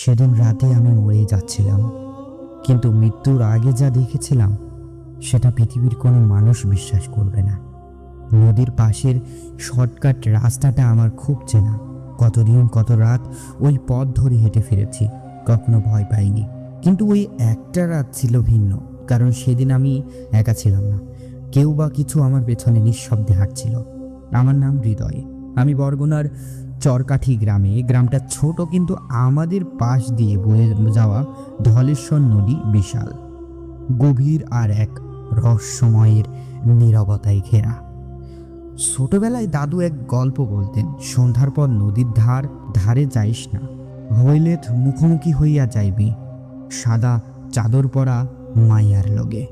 সেদিন রাতে আমি মরে যাচ্ছিলাম। কিন্তু মৃত্যুর আগে যা দেখেছিলাম, সেটা পৃথিবীর কোনো মানুষ বিশ্বাস করবে না। নদীর পাশের শর্টকাট রাস্তাটা আমার খুব চেনা। কতদিন, কত রাত ওই পথ ধরে হেঁটে ফিরেছি, কখনো ভয় পাইনি। কিন্তু ওই একটা রাত ছিল ভিন্ন, কারণ সেদিন আমি একা ছিলাম না। কেউ বা কিছু আমার পেছনে নিঃশব্দে হাঁটছিল। আমার নাম হৃদয়। আমি বরগুনার চরকাঠি গ্রামে, গ্রামটা ছোট কিন্তু আমাদের পাশ দিয়ে বয়ে যাওয়া ধলেশ্বর নদী বিশাল। গভীর আর এক রহস্যময়ের নীরবতায় ঘেরা। ছোটবেলায় দাদু এক গল্প বলতেন, সন্ধ্যার পর নদীর ধার, ধারে যাইস না। হইলে মুখোমুখি হইয়া যাইবি, সাদা চাদর পরা মাইয়ার লগে।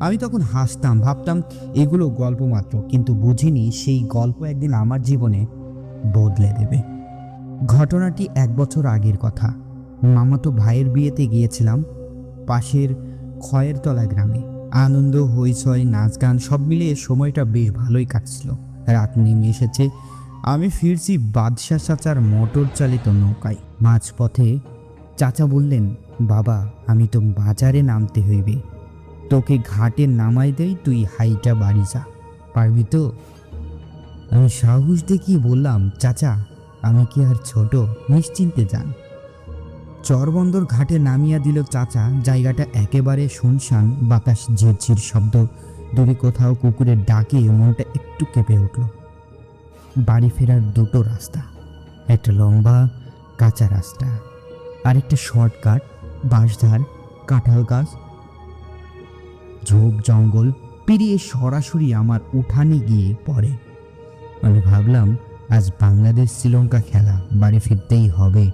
আমি তখন হাসতাম, ভাবতাম, এগুলো গল্প মাত্র। কিন্তু বুঝিনি সেই গল্প একদিন আমার জীবনে বদলে দেবে। ঘটনাটি এক বছর আগের কথা। মামাতো ভাইয়ের বিয়েতে গিয়েছিলাম পাশের খয়েরতলা গ্রামে। আনন্দ, হইচই নাচ গান সব মিলিয়ে সময়টা বেশ ভালোই কাটছিল। রাত নেমে এসেছে। আমি ফিরছি বাদশাহ চাচার মোটর চালিত নৌকায়। মাঝপথে চাচা বললেন, বাবা, আমি তো বাজারে নামতে হইবে। তোকে ঘাটে নামাই দেই, তুই হাইটা বাড়ি যা। পারবি তো? আমি সাহস দেখিয়ে বললাম, চাচা, আমি কি আর ছোট? নিশ্চিন্তে যান। চরবন্দর ঘাটে নামিয়া দিল চাচা। জায়গাটা একেবারে শুনশান, বাতাস ঝিরঝির শব্দ। দূরে কোথাও কুকুরের ডাকে মনটা একটু কেঁপে উঠল। বাড়ি ফেরার দুটো রাস্তা, একটা লম্বা, কাঁচা রাস্তা আর একটা শর্টকাট, বাঁশধার, কাঁঠাল গাছ। ঝোপ জঙ্গল পেরিয়ে সরাসরি আমার উঠানে গিয়ে পড়ে। আমি ভাবলাম, আজ বাংলাদেশ শ্রীলঙ্কা খেলা বাড়ি ফিরতেই হবে।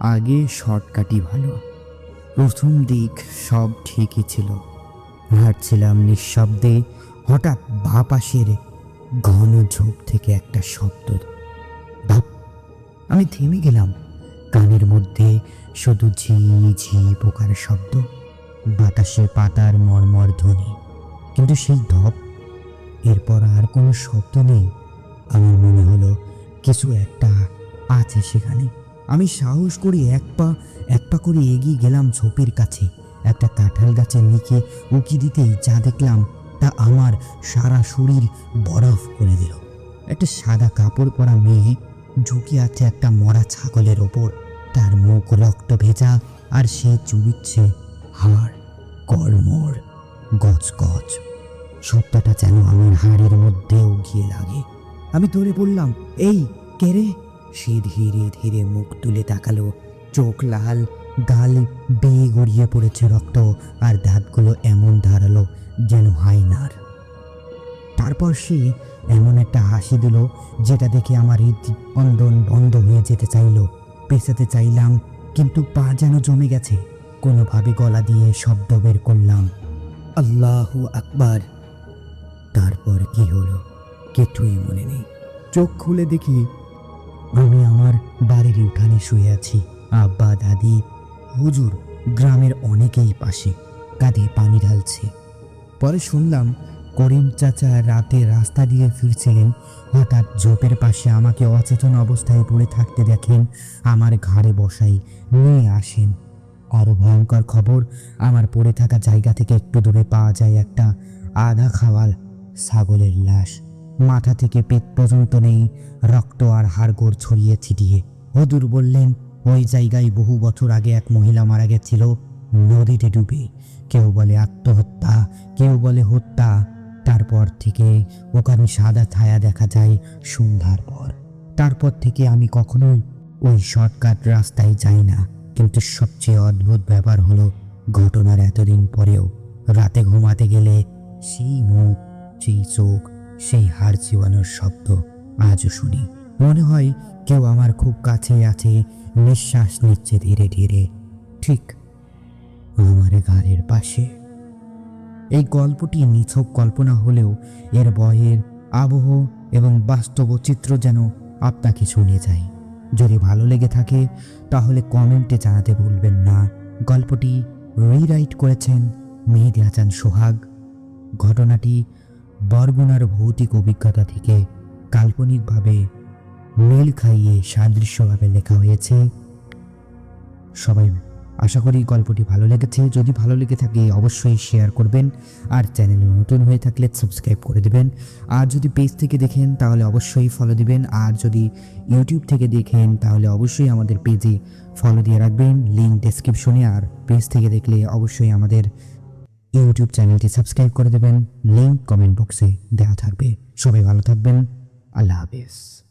আগে শর্টকাটই ভালো। প্রথম দিক সব ঠিকই ছিল। হাঁটছিলাম নিঃশব্দে, হঠাৎ বা পাশের ঘন ঝোপ থেকে একটা শব্দ। আমি থেমে গেলাম। কানের মধ্যে শুধু ঝি ঝি পোকার শব্দ বাতাসে পাতার মর্মর ধ্বনি। কিন্তু সেই ধপ এরপর আর কোনো শব্দ নেই। আমার মনে হলো কিছু একটা আছে সেখানে। আমি সাহস করে এক পা এক পা করে এগিয়ে গেলাম ঝোপের কাছে। একটা কাঁঠাল গাছের নিচে উঁকি দিতেই যা দেখলাম তা আমার সারা শরীর বরফ করে দিল। একটা সাদা কাপড় পরা মেয়ে ঝুঁকি আছে একটা মরা ছাগলের ওপর। তার মুখ রক্ত ভেজা আর সে চুবিচ্ছে হাড় কর্মর গজ গজ শব্দটা যেন আমার হাড়ের মধ্যেও গিয়ে লাগে। আমি ধরে বললাম, এই, কে রে? সে ধীরে ধীরে মুখ তুলে তাকালো। চোখ লাল, গাল বেয়ে গড়িয়ে পড়েছে রক্ত, আর দাঁতগুলো এমন ধারালো যেন হাইনার তারপর সে এমন একটা হাসি দিল, যেটা দেখে আমার হৃদস্পন্দন বন্ধ হয়ে যেতে চাইলো। পেছাতে চাইলাম, কিন্তু পা যেন জমে গেছে। কোনোভাবে গলা দিয়ে শব্দ বের করলাম। আল্লাহু আকবার। তারপর কি হলো? কিছুই মনে নেই। চোখ খুলে দেখি, আমি আমার বাড়ির উঠানে শুয়ে আছি। আব্বা, দাদি, হুজুর, গ্রামের অনেকেই পাশে। কাঁধে পানি ঢালছে। পরে শুনলাম, করিম চাচা রাতে রাস্তা দিয়ে ফিরছিলেন। হঠাৎ ঝোপের পাশে আমাকে অচেতন অবস্থায় পড়ে থাকতে দেখেন, আমার ঘাড়ে বসাই নিয়ে আসেন। আরও ভয়ঙ্কর খবর, আমার পড়ে থাকা জায়গা থেকে একটু দূরে পাওয়া যায় একটা আধা খাওয়াল ছাগলের লাশ। মাথা থেকে পেট পর্যন্ত নেই, রক্ত আর হাড়গোড় ছড়িয়ে ছিটিয়ে। হদুর বললেন, ওই জায়গায় বহু বছর আগে এক মহিলা মারা গেছিল, নদীতে ডুবে। কেউ বলে আত্মহত্যা, কেউ বলে হত্যা। তারপর থেকে ওখানে সাদা ছায়া দেখা যায় সন্ধ্যার পর। তারপর থেকে আমি কখনোই ওই শর্টকাট রাস্তায় যাই না। কিন্তু সবচেয়ে অদ্ভুত ব্যাপার হলো, ঘটনার এতদিন পরেও রাতে ঘুমাতে গেলে সেই মুখ সেই চোখ, সেই হাড় চিবানোর শব্দ আজও শুনি। মনে হয় কেউ আমার খুব কাছে আছে, নিঃশ্বাস নিচ্ছে ধীরে ধীরে। ঠিক আমার ঘাড়ের পাশে। এই গল্পটি নিছক কল্পনা হলেও এর বয়ের আবহ এবং বাস্তব চিত্র যেন আপনাকে শুনে যায়। যদি ভালো লেগে থাকে, তাহলে কমেন্টে জানাতে ভুলবেন না। গল্পটি রিরাইট করেছেন মেহেদি হাসান সোহাগ। ঘটনাটি বরগুনার ভৌতিক অভিজ্ঞতা থেকে কাল্পনিকভাবে মিল খাইয়ে সাদৃশ্যভাবে লেখা হয়েছে। সবাই, আশা করি গল্পটি ভালো লেগেছে। যদি ভালো লেগে থাকে, অবশ্যই শেয়ার করবেন। আর চ্যানেলে নতুন হয়ে থাকলে সাবস্ক্রাইব করে দেবেন। আর যদি পেজ থেকে দেখেন, তাহলে অবশ্যই ফলো দিবেন। আর যদি ইউটিউব থেকে দেখেন, তাহলে অবশ্যই আমাদের পেজে ফলো দিয়ে রাখবেন। লিঙ্ক ডেসক্রিপশনে আর পেজ থেকে দেখলে অবশ্যই আমাদের ইউটিউব চ্যানেলটি সাবস্ক্রাইব করে দেবেন। লিঙ্ক কমেন্ট বক্সে দেওয়া থাকবে। সবাই ভালো থাকবেন। আল্লাহ হাফেজ।